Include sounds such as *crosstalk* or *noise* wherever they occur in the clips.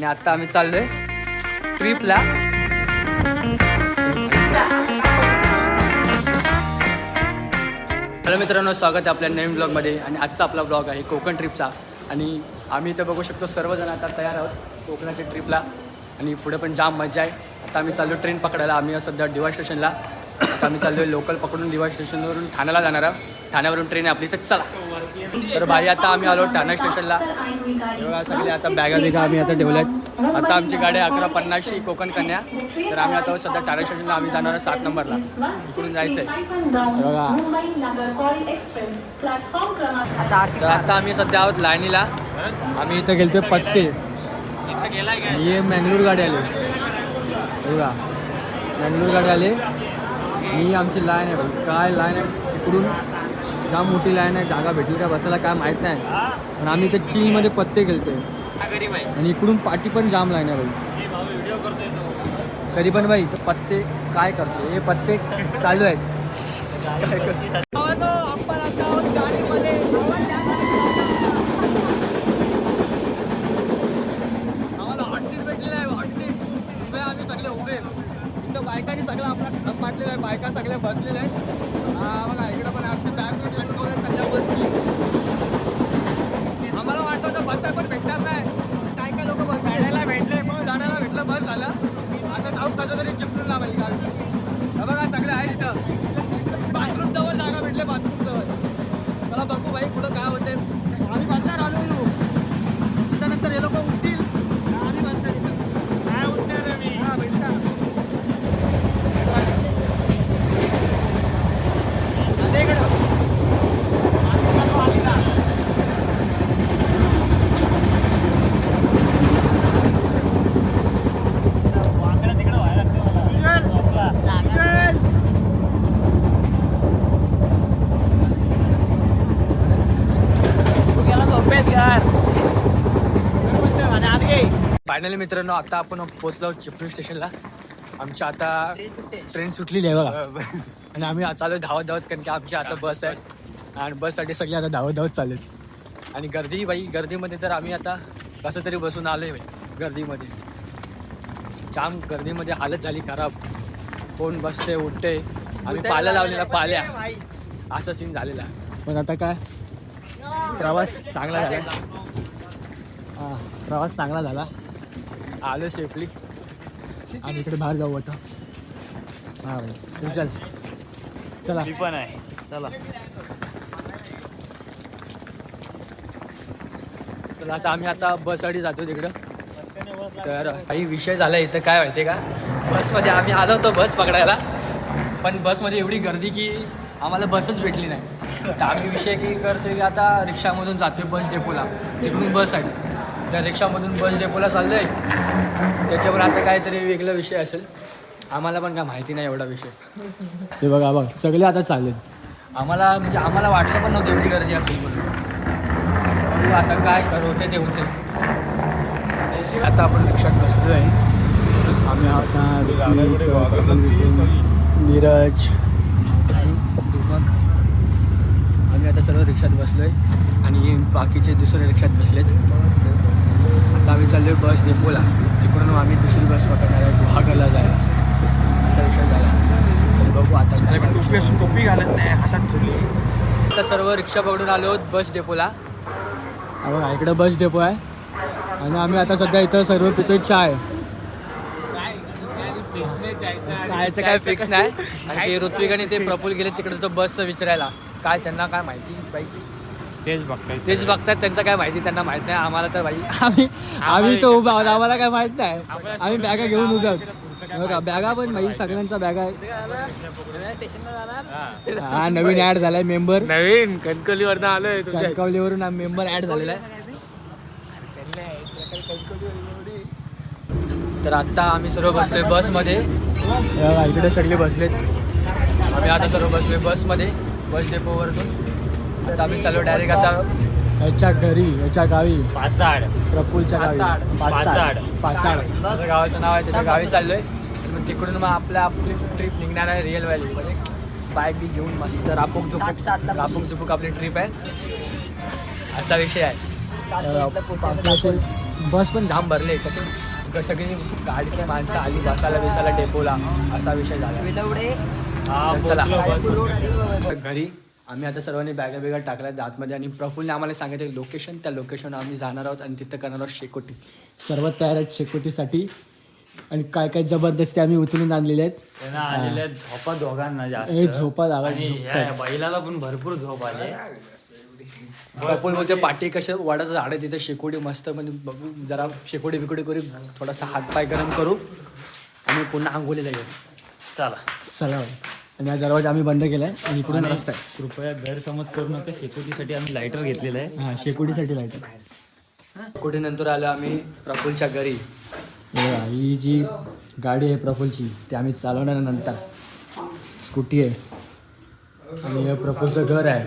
आणि आता आम्ही चाललोय ट्रिपला हॅलो मित्रांनो स्वागत आहे आपल्या नवीन ब्लॉगमध्ये आणि आजचा आपला ब्लॉग आहे कोकण ट्रिपचा आणि आम्ही इथं बघू शकतो सर्वजण आता तयार आहोत कोकणाच्या ट्रिपला आणि पुढे पण जाम मजा आहे. आता आम्ही चाललो ट्रेन पकडायला. आम्ही सध्या डिवाय स्टेशनला आता आम्ही चाललो आहे लोकल पकडून डिवाय स्टेशनवरून ठाण्याला जाणार आहोत. ठाण्यावरून ट्रेन आहे आपली तर चला. तर भाई आता आम्ही आलो ठाणा स्टेशनला. बघा सगळे आता बॅगा बिगा आम्ही आता ठेवल्यात. आता आमची गाडी अकरा पन्नासशी कोकण कन्या. तर आम्ही आता सध्या ठाणे स्टेशनला आम्ही जाणार आहोत सात नंबरला. इकडून जायचं आहे. तर आता आम्ही सध्या आहोत लाईनीला. आम्ही इथं गेलतो पत्ते हे मँगलोर गाडी आली. बघा. मँगलोर गाडी आली. ही आमची लाईन आहे काय लाईन आहे? इकडून जाम मोठी लाईन आहे जागा भेटली का बसायला काय माहीत नाही. पण आम्ही इथे चिलमध्ये पत्ते खेळतोय. आणि इकडून पाठी पण जाम लाईन आहे भाई. तरी पण भाई पत्ते काय करतो हे पत्ते चालू आहेत काय करतो आपण आता आहोत गाडीमध्ये आम्हाला हॉट सीट भेटलेलं आहे हॉट सीट उभे आम्ही सगळे उभे इथं बायकांनी सगळं आपला ठप माटलेला आहे बायका सगळ्या बसलेल्या आहेत हा बघा इकडं पण आमची बॅग बिग लटकवल्या सगळ्या बसली आम्हाला वाटतं होतं बस पण भेटणार नाही काय काय लोक बस गाड्याला भेटले पण गाड्याला भेटलं बस झालं आता जाऊ कसं तरी चिपटून लावायची गाडी हे बघा सगळे आहे इथं बाथरूम जवळ जागा भेटले बाथरूम जवळ चला बघू भाई पुढं काय होते आम्ही बसणार आलो त्यानंतर हे लोक उठतील आम्ही बसणार इथं काय उठणार मी हा भेटणार आता इकडं. फायनली मित्रांनो आता आपण पोहोचलो चिपळूण स्टेशनला. आमची आता ट्रेन सुटलेली आहे बघा. आणि आम्ही चालू धावत धावत कारण की आमची आता बस आहे. आणि बससाठी सगळे आता धावत धावत चाललेत आणि गर्दी बाई गर्दीमध्ये तर आम्ही आता कसं तरी बसून आलो आहे बाई गर्दीमध्ये. जाम गर्दीमध्ये हालत झाली खराब. कोण बसते उठते आम्ही पाल्या लावलेला पाल्या. असं सीन झालेला. पण आता काय? प्रवास चांगला झाला. हा प्रवास चांगला झाला. आलो सेफली आणि इकडे बाहेर जाऊ आता. हा भाई. चल. चला. पण आहे. चला. चला आता आम्ही आता बससाठी जातो तिकडं. तर काही विषय झाला इथं. काय माहिती का? बसमध्ये आम्ही आलो होतो बस पकडायला. पण बसमध्ये एवढी गर्दी की आम्हाला बसच भेटली नाही. तर आम्ही विषय की करतोय की आता रिक्षामधून जातोय बस डेपोला. तिकडून बस आहे. त्या रिक्षामधून बस डेपोला चाललो आहे त्याच्यावर आता काहीतरी वेगळा विषय असेल. आम्हाला पण काय माहिती नाही एवढा विषय. हे बघा बघ सगळे आता चाललेत. आम्हाला म्हणजे आम्हाला वाटलं पण नव्हतं एवढी गर्दी असेल म्हणून. आता काय कर होते ते होते. आता आपण रिक्षात बसलो आहे आम्ही आता नीरज आणि दीपक आम्ही आता सर्व रिक्षात बसलो आहे आणि बाकीचे दुसऱ्या रिक्षात बसलेत. आता आम्ही चाललो आहे बस डेपोला. तिकडून आम्ही दुसरी बस पकडणार आहे गुहागरला जायला. असा विषय झाला. तर बघू आता टोपी घालत नाही हातात ठेवली. आता सर्व रिक्षा पकडून आलो बस डेपोला. बघा इकडे बस डेपो आहे. आणि आम्ही आता सध्या इथं सर्व पितोय चाय. चायचं काय फिक्स नाही. आणि ते ऋत्विक आणि ते प्रफुल गेले तिकडचं बसचं विचारायला. काय त्यांना काय माहिती बाई? तेच बघताय तेच बघतात त्यांचं काय माहिती त्यांना माहीत नाही. आम्हाला तर बाई आम्ही आम्ही तो उभा आहोत आम्हाला काय माहीत नाही. आम्ही बॅगा घेऊन उभे आहोत. बघा बॅगा पण भाई सगळ्यांचा बॅगा आहे. हा. नवीन ऍड झालाय मेंबर. नवीन कणकवलीवरनं आलोय कणकवलीवरून मेंबर ऍड झालेला आहे. तर आता आम्ही सर्व बसलोय बसमध्ये. बघा, इकडे सगळे बसलेत. आम्ही आता सर्व बसलोय बसमध्ये. बस डेपोवरतून. आता आम्ही चालू डायरेक्ट आता याच्या घरी याच्या गावी. पाचाड. प्रफुलच्या गावी. पाचाड. पाचाड. गावाचं नाव आहे त्याच्या गावी चाललोय. मग तिकडून मग आपल्या आपली ट्रिप निघणार आहे रिअल व्हॅली म्हणजे बाईक बी घेऊन मस्त रापूक झुपूक रापूक झुपूक आपली ट्रिप आहे. असा विषय आहे. बस पण जाम भरले. कसे सगळी गाडीतले माणसं आली बसायला बिसायला डेपोला असा विषय झाला. चला. घरी. आम्ही आता सर्वांनी बॅगा बिगा टाकल्या आतमध्ये आणि प्रफुलने आम्हाला सांगितलं लोकेशन त्या लोकेशन आम्ही जाणार आहोत आणि तिथं करणार आहोत शेकोटी. सर्व तयार आहेत शेकोटीसाठी. आणि काय काय जबरदस्ती आम्ही उचलून आणलेले आहेत. त्यांना आलेल्या झोपा दोघांना जास्त. झोपा बैलाला पण भरपूर झोप आले. प्रफुल बोलते पाठी कशा वाडाचं झाड आहे तिथे. शेकोटी मस्त म्हणजे बघू जरा शेकोटी बिकोटी करू थोडासा हातपाय गरम करू. आणि पुन्हा आंघोलीला येऊ. चला. चला. आणि हा दरवाजा आम्ही बंद केलाय आणि इकडून आणि रस्ता आहे. कृपया गैरसमज करू नका. शेकोटीसाठी आम्ही लायटर घेतलेलं आहे. हा शेकोटीसाठी लाइट शेकोटी नंतर आलो आम्ही? प्रफुलच्या घरी. हे बघा, ही जी गाडी आहे प्रफुलची ती आम्ही चालवणार नंतर. स्कूटी आहे. आणि हे प्रफुलचं घर आहे.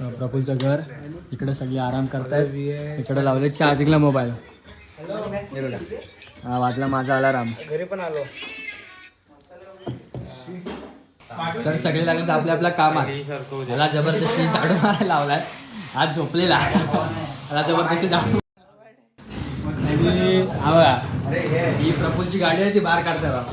हा, प्रफुलचं घर. इकडे सगळे आराम करतायत. इकडे लावले चार्जिंगला मोबाईल हा वाजला माझा अलाराम. घरी पण आलो. तर सगळे लागले तर आपल्या आपल्या कामात. मला जबरदस्ती झाडू मारायला लावलाय. आज झोपलेला. मला जबरदस्ती झाडू हा ही प्रफुलची गाडी आहे ती बाहेर काढते बाबा.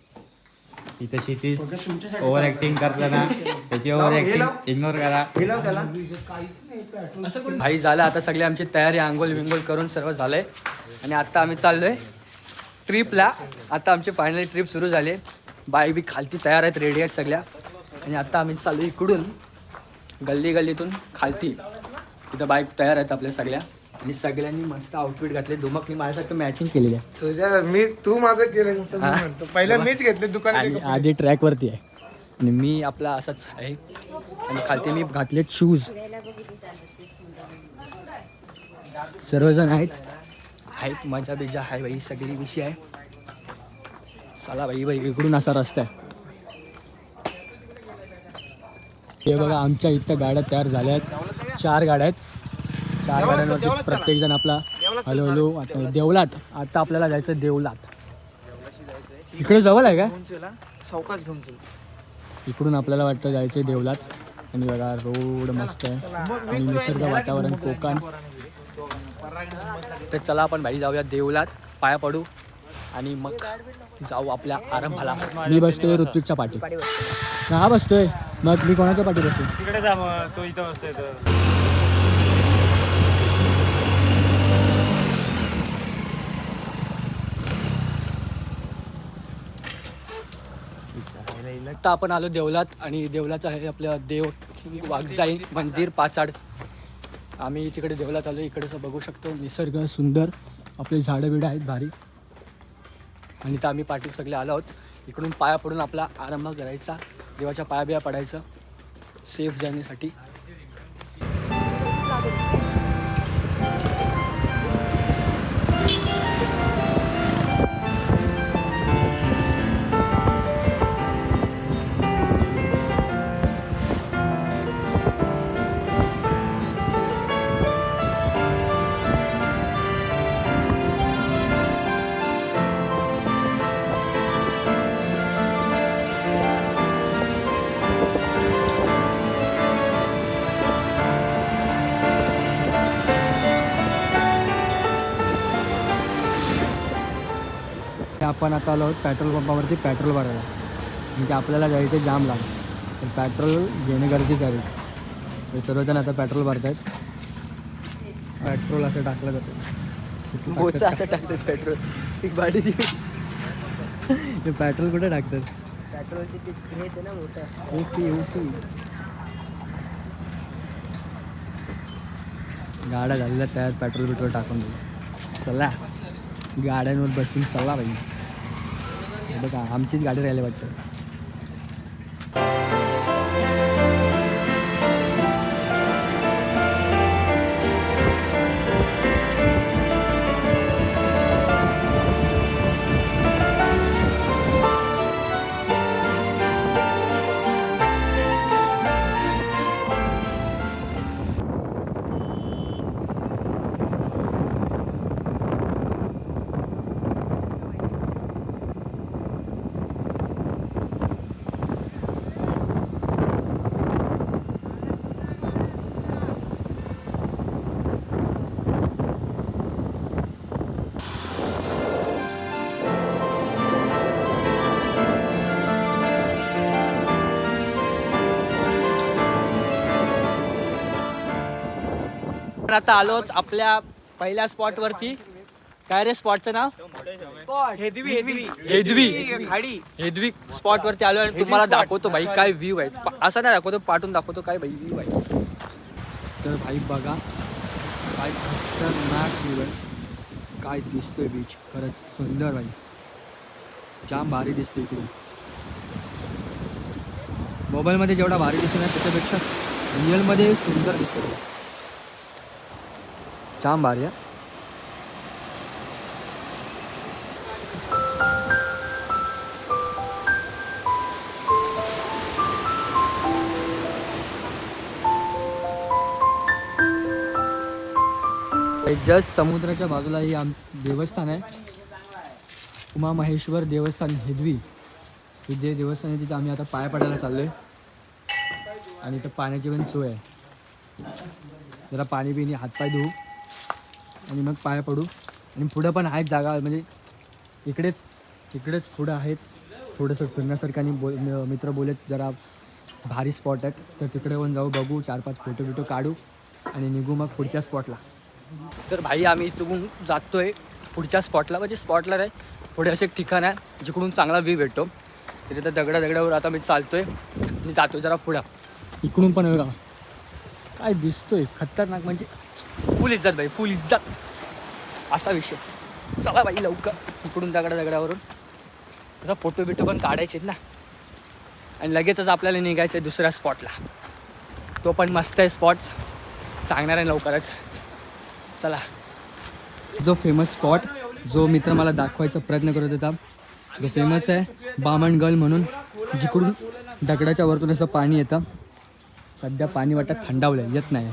इथं क्षितिज ओव्हर ऍक्टिंग करताना. त्याची ओव्हर ऍक्टिंग इग्नोर करा. भाई झालं आता सगळे आमची तयारी आंघोळ विंगोल करून सर्व झालंय. आणि आता आम्ही चाललोय ट्रिपला आता आमची फायनली ट्रिप सुरू झाली. बाईक बी खालती तयार आहेत रेडी आहेत सगळ्या. आणि आता आम्ही चाललो इकडून गल्ली गल्लीतून खालती. इथं बाईक तयार आहेत आपल्या सगळ्या. आणि सगळ्यांनी मस्त आउटफिट घातले. दुमकनी माझ्यासारखं मॅचिंग केलेली आहे. तुझ्या मी तू माझं केलं जसं मी हा? म्हणतो. पहिलं मीच घेतले दुकानात आधी ट्रॅकवरती आहे. आणि मी आपला असाच आहे. आणि खालती मी घातलेत शूज सर्वजण आहेत. आहेत मजा बिजा आहे बाई सगळी विषय आहे. चला बाई बाई इकडून असा रस्ता आहे. हे बघा आमच्या इथं गाड्या तयार झाल्या आहेत. चार गाड्या आहेत. चार गाड्यांवरती प्रत्येक जण आपला हॅलो हॅलो आता देवलात. आता आपल्याला जायचं देवलात. इकडे जवळ आहे का? चौकाच घेऊन इकडून आपल्याला वाटतं जायचं देवलात. आणि बघा रोड मस्त आहे. आणि निसर्ग वातावरण कोकण. तर चला आपण भाई जाऊया देवलात. पाया पडू. आणि मग जाऊ आपल्या आरंभाला. मी बसतोय ऋत्विकच्या पाठी. हा बसतोय. मग मी कोणाच्या पाठी बसतोय? तिकडे जा तो इथं बसतोय तर आता आपण आलो देवलात आणि देवलाचं आहे आपलं देव वाघजाई मंदिर पाचाड आम्ही तिकडे देवलात आलो इकडे बघू शकतो. निसर्ग सुंदर आपले झाडं बिडं आहेत भारी. आणि तर आम्ही पाठी सगळे आलो आहोत. इकडून पाया पडून आपला आरंभ करायचा. देवाच्या पाया बिया पडायचं. सेफ जाण्यासाठी आपण आता आलो आहोत पेट्रोल पंपावरती पेट्रोल भरायला. म्हणजे आपल्याला जायचं जाम लांब तर पेट्रोल घेणे गरजेचं आहे. हे सर्वजण आता पेट्रोल भरत आहेत पेट्रोल असं टाकलं जातं. *laughs* बोचा असं टाकतात पेट्रोल. एक गाडीची ते *laughs* पेट्रोल कुठे टाकतात? पेट्रोलची ती ना मोठं. ओके ओके गाड्या झालेल्या तयार पेट्रोल बिट्रोल टाकून दिलं चला. गाड्यांवर बसून चला हे बघा आमचीच गाडी राहिली वाटतं. तर आता आलोच आपल्या पहिल्या स्पॉट वरती काय रे स्पॉटचं नाव? हेदवी हेदवी. हेदवी. खाडी. हेदवी स्पॉट वरती आलो आणि तुम्हाला दाखवतो भाई काय व्ह्यू आहे. पा- असं नाही दाखवतो पाठून दाखवतो काय भाई व्ह्यू आहे. तर भाई बघा काय खतरनाक व्ह्यू आहे. काय दिसतोय बीच खरंच सुंदर भाई. जाम भारी दिसतोय इकडून. मोबाईलमध्ये जेवढा भारी दिसतो ना त्याच्यापेक्षा रिअलमध्ये सुंदर दिसतो जाम भारी जस्ट समुद्राच्या बाजूला ही आम देवस्थान आहे उमा महेश्वर देवस्थान हेदवी. हे जे देवस्थान आहे तिथं आम्ही आता पाय पडायला चाललो आहे आणि इथं पाण्याची पण सोय आहे. जरा पाणी पिणी हातपाय धुवू आणि मग पाय पडू. आणि पुढं पण आहेत जागा म्हणजे इकडेच इकडेच पुढं आहेत. थोडंसं फिरण्यासारखं आणि बोल मित्र बोलत जरा भारी स्पॉट आहेत. तर तिकडे पण जाऊ बघू चार पाच फोटो बिटो काढू आणि निघू मग पुढच्या स्पॉटला तर भाई आम्ही इथून जातोय पुढच्या स्पॉटला म्हणजे स्पॉटला नाही पुढे असं एक ठिकाण आहे जिकडून चांगला व्ह्यू भेटतो. तिथे तर दगडा दगडावर आता मी चालतोय. आणि जातोय जरा पुढं. इकडून पण काय दिसतोय? खतरनाक म्हणजे फुल इज्जत बाई फुल इज्जत. असा विषय. चला बाई लवकर. इकडून दगडा दगडावरून. आता फोटो बिटो पण काढायचे आहेत ना. आणि लगेचच आपल्याला निघायचं आहे दुसऱ्या स्पॉटला तो पण मस्त आहे स्पॉट्स सांगणार आहे लवकरच. चला. जो फेमस स्पॉट जो मित्र मला दाखवायचा प्रयत्न करत होता जो फेमस आहे बामणगल म्हणून. जिकडून दगडाच्या वरतून असं पाणी येतं. सध्या पाणी वाटत थंडावलं येत नाही.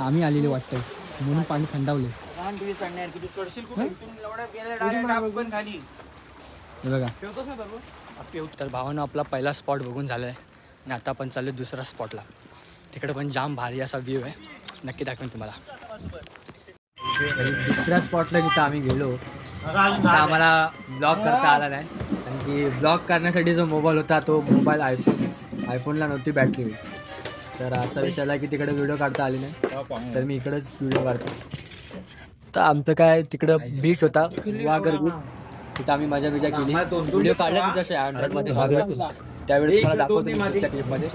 आम्ही आलेले वाटतं म्हणून पाणी थंडावले बघा. तर भावानं आपला पहिला स्पॉट बघून झाला आहे आणि आता आपण चाललो दुसऱ्या स्पॉटला तिकडे पण जाम भारी असा व्ह्यू आहे. नक्की दाखवेन तुम्हाला. दुसऱ्या स्पॉटला जिथं आम्ही गेलो तिथं आम्हाला ब्लॉग करता आला नाही. कारण की ब्लॉग करण्यासाठी जो मोबाईल होता तो मोबाईल आयफोन आयफोनला नव्हती बॅटरी तर असा विषय आला की तिकडे व्हिडिओ काढता आली नाही. तर मी इकडेच व्हिडिओ काढतो. तर आमचं काय तिकडं बीच होता. वागर बीच तिथं आम्ही मजा बिजा केली. व्हिडिओ काढला तिच्याशी अँड्रॉइडमध्ये त्यावेळी तुम्हाला दाखवतो पुढच्या क्लिपमध्ये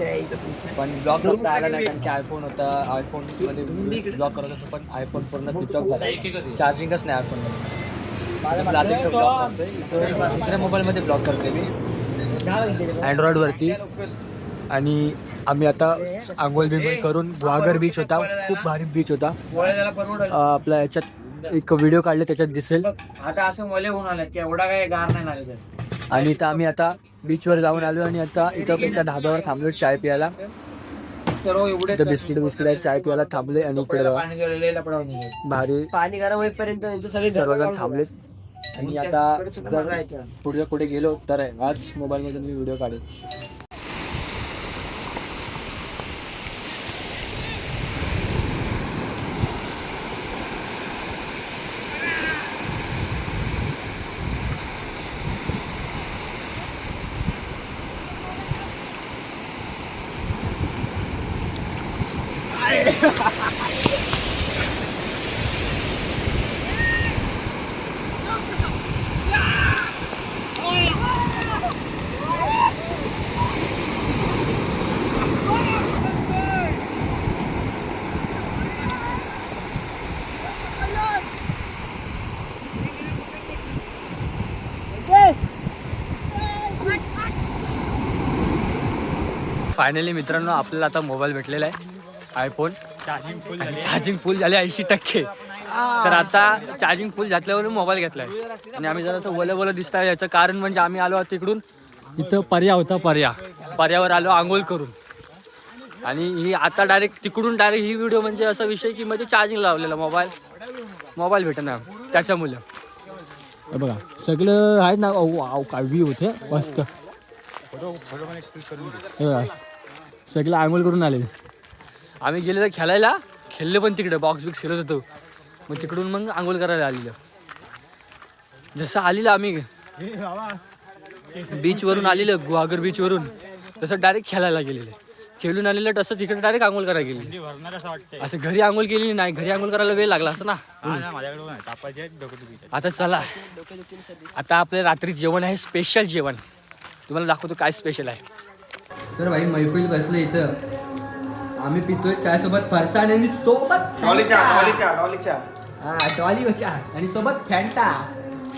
पण ब्लॉक करता आला नाही कारण की आयफोन होता. आयफोनमध्ये ब्लॉक करत होतो पण आयफोन पूर्ण स्विच ऑफ झाला. चार्जिंगच नाही आयफोनमध्ये. दुसऱ्या मोबाईलमध्ये ब्लॉक करते मी. अँड्रॉइडवरती आणि आम्ही आता आंघोळ बिंघोळ करून वागर बीच होता. खूप भारी बीच होता. आपल्या याच्यात एक व्हिडिओ काढले त्याच्यात दिसेल. आता असं मले होऊन आलं की एवढा काय गार नाही. आणि इथं आम्ही आता बीचवर जाऊन आलो आणि आता इथं एका धाब्यावर थांबलो चाय प्यायला. सर्व एवढे बिस्किट बिस्किट आहे चाय प्यायला थांबले आणि इकडे भारी पाणी गरम होईपर्यंत सगळे सर्वजण थांबलेत. आणि आता जर पुढे पुढे गेलो तर आज मोबाईलमध्ये मी व्हिडिओ काढेन. फायनली मित्रांनो आपल्याला आता मोबाईल भेटलेला आहे. आयफोन चार्जिंग फुल झाले. ऐंशी टक्के. तर आता चार्जिंग फुल घातल्यावर मोबाईल घेतलाय. आणि आम्ही जरा बोल बोल दिसत आहे याचं कारण म्हणजे आम्ही आलो तिकडून इथं पर्या होता पर्या. पर्यावर आलो आंघोळ करून. आणि ही आता डायरेक्ट तिकडून डायरेक्ट ही व्हिडिओ म्हणजे असा विषय की म्हणजे चार्जिंग लावलेला मोबाईल मोबाईल भेटणार. त्याच्यामुळे. हे बघा सगळं आहे ना व्ह्यू होते. मस्त. सगळं आंघोळ करून आले आम्ही गेलेलो खेळायला. खेळले पण तिकडे. बॉक्स बिक्स खेळत होतो. मग तिकडून मग आंघोळ करायला आलेलं. जसं आलेलं आम्ही. बीचवरून आलेलं. गुहागर बीचवरून तसं डायरेक्ट खेळायला गेलेलं. खेळून आलेलं तसं तिकडे डायरेक्ट आंघोळ करायला गेली असं घरी आंघोळ केली नाही. घरी आंघोळ करायला वेळ लागला असं ना. आता चला. आता आपल्या रात्री जेवण आहे. स्पेशल जेवण. तुम्हाला दाखवतो काय स्पेशल आहे. तर भाई मैफिल बसले इथं. आम्ही पितोय चाय सोबत फरसाण आणि सोबत हा आणि सोबत फॅन्टा.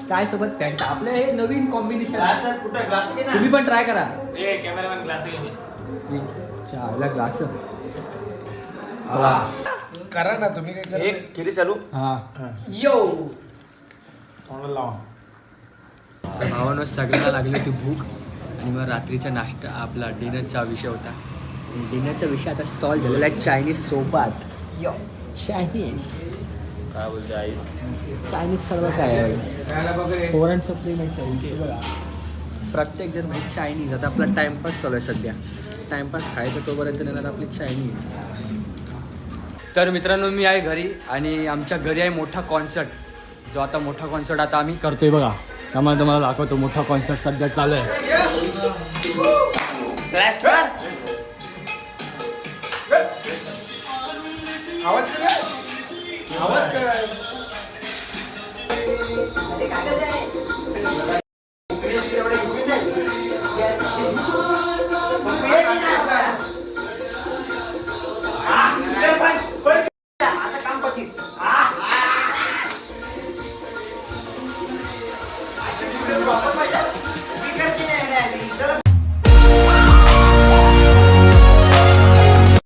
चाय सोबत फॅन्टा. आपलं हे नवीन कॉम्बिनेशन तुम्ही पण ट्राय करा. कॅमेरामॅन ग्लास करा ना तुम्ही काय करा? एक केली चालू? हा. तोंडाला लावा. भावानं सगळ्यांना लागली होती भूक. आणि मग रात्रीचा नाश्ता आपला डिनरचा विषय होता. डिनरचा विषय आता सॉल्व झालेला आहे चायनीज सोबत. चायनीज काय बोलते आई? चायनीज सर्व काय आहे? पोरांचं प्रेम आहे चायनीज बघा प्रत्येक जण म्हणजे चायनीज आता आपला टाइमपास चालू आहे सध्या. टाइमपास खायचं तोपर्यंत नेणार आपली चायनीज तर मित्रांनो मी आहे घरी आणि आमच्या घरी आहे मोठा कॉन्सर्ट जो आता मोठा कॉन्सर्ट आता आम्ही करतोय बघा. त्यामुळे तुम्हाला दाखवतो मोठा कॉन्सर्ट सध्या चालू आहे. Let's go.